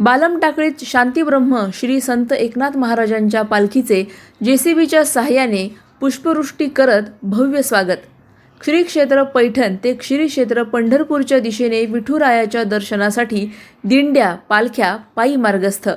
बालम टाकळीत शांतीब्रह्म श्री संत एकनाथ महाराजांच्या पालखीचे जेसीबीच्या सहाय्याने पुष्पवृष्टी करत भव्य स्वागत. श्री क्षेत्र पैठण ते श्री क्षेत्र पंढरपूरच्या दिशेने विठुरायाच्या दर्शनासाठी दिंड्या पालख्या पायी मार्गस्थ.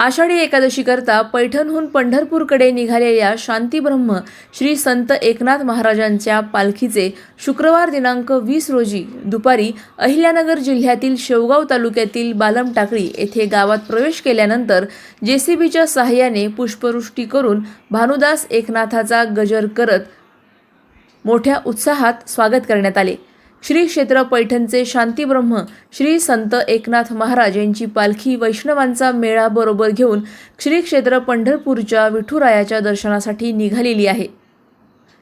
आषाढी एकादशीकरता पैठणहून पंढरपूरकडे निघालेल्या शांतीब्रह्म श्री संत एकनाथ महाराजांच्या पालखीचे शुक्रवार दिनांक वीस रोजी दुपारी अहिल्यानगर जिल्ह्यातील शेवगाव तालुक्यातील बालम टाकळी येथे गावात प्रवेश केल्यानंतर जेसीबीच्या सहाय्याने पुष्पवृष्टी करून भानुदास एकनाथाचा गजर करत मोठ्या उत्साहात स्वागत करण्यात आले. श्री क्षेत्र पैठणचे शांतीब्रह्म श्री संत एकनाथ महाराज यांची पालखी वैष्णवांचा मेळा बरोबर घेऊन श्री क्षेत्र पंढरपूरच्या विठुरायाच्या दर्शनासाठी निघालेली आहे.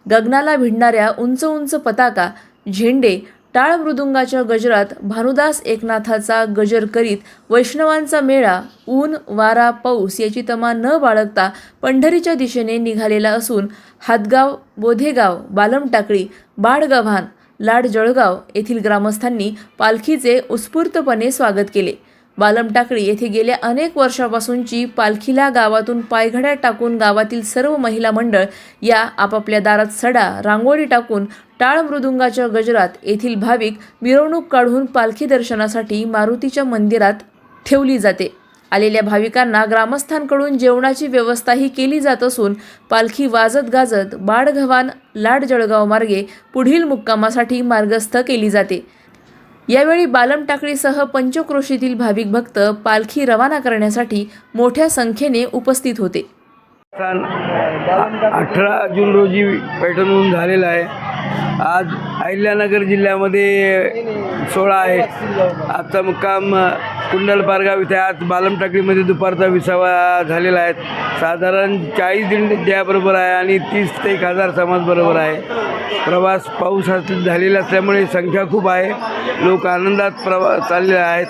गगनाला भिडणाऱ्या उंच उंच पताका झेंडे टाळ मृदुंगाच्या गजरात भानुदास एकनाथाचा गजर करीत वैष्णवांचा मेळा ऊन वारा पाऊस याची तमा न बाळगता पंढरीच्या दिशेने निघालेला असून हातगाव बोधेगाव बालम टाकळी बाडगव्हाण लाड जळगाव येथील ग्रामस्थांनी पालखीचे उत्स्फूर्तपणे स्वागत केले. बालमटाकळी येथे गेल्या अनेक वर्षापासूनची पालखीला गावातून पायघड्या टाकून गावातील सर्व महिला मंडळ या आपापल्या दारात सडा रांगोळी टाकून टाळ मृदुंगाच्या गजरात येथील भाविक मिरवणूक काढून पालखी दर्शनासाठी मारुतीच्या मंदिरात ठेवली जाते. आलेल्या भाविकांना ग्रामस्थांकडून जेवणाची व्यवस्थाही केली जात असून पालखी वाजत गाजत बाडघवान लाड जळगाव मार्गे पुढील मुक्कामासाठी मार्गस्थ केली जाते. यावेळी बालम टाकळीसह पंचक्रोशीतील भाविक भक्त पालखी रवाना करण्यासाठी मोठ्या संख्येने उपस्थित होते. अठरा जून रोजी पैठणहून झालेला आहे. आज अहिल्यानगर जिल्ह्यामध्ये सोळा आहे. आजचा मुक्काम कुंडल पारगाव इथे आज बालमटाकडीमध्ये दुपारचा विसावा झालेला आहे. साधारण चाळीस दिंडी त्याबरोबर आहे आणि तीस ते एक हजार समाज बरोबर आहे. प्रवास पाऊस झालेला असल्यामुळे संख्या खूप आहे. लोक आनंदात प्रवा चालले आहेत.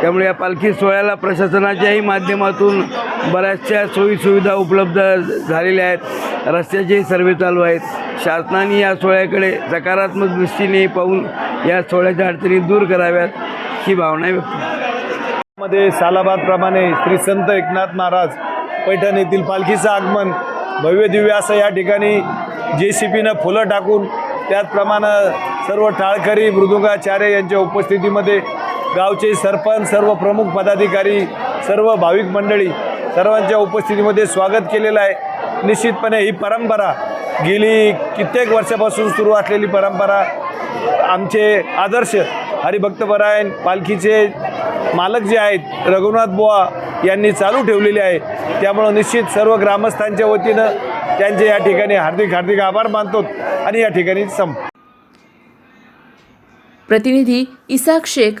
त्यामुळे या पालखी सोहळ्याला प्रशासनाच्याही माध्यमातून बऱ्याचशा सोयीसुविधा उपलब्ध झालेल्या आहेत. रस्त्याचेही सर्वे चालू आहेत. शासनाने या सोहळ्याकडे सकारात्मक दृष्टीने पाहून या सोहळ्याच्या अडचणी दूर कराव्यात ही भावना व्यक्त मध्ये सालाबादप्रमाणे श्री संत एकनाथ महाराज पैठण येथील पालखीचं आगमन भव्य दिव्य असं या ठिकाणी जे सी पीनं फुलं टाकून त्याचप्रमाणे सर्व टाळकरी मृदुंगाचार्य यांच्या उपस्थितीमध्ये गावचे सरपंच सर्व प्रमुख पदाधिकारी सर्व भाविक मंडळी सर्वांच्या उपस्थितीमध्ये स्वागत केलेलं आहे. निश्चितपणे ही परंपरा गेली कित्येक वर्षापासून सुरू असलेली परंपरा आमचे आदर्श हरिभक्तपरायण पालखीचे मालक जे आहेत रघुनाथ बुवा यांनी चालू ठेवलेले आहे. त्यामुळं निश्चित सर्व ग्रामस्थांच्या वतीनं त्यांचे या ठिकाणी हार्दिक हार्दिक आभार मानतो आणि या ठिकाणी संप प्रतिनिधी इसाक शेख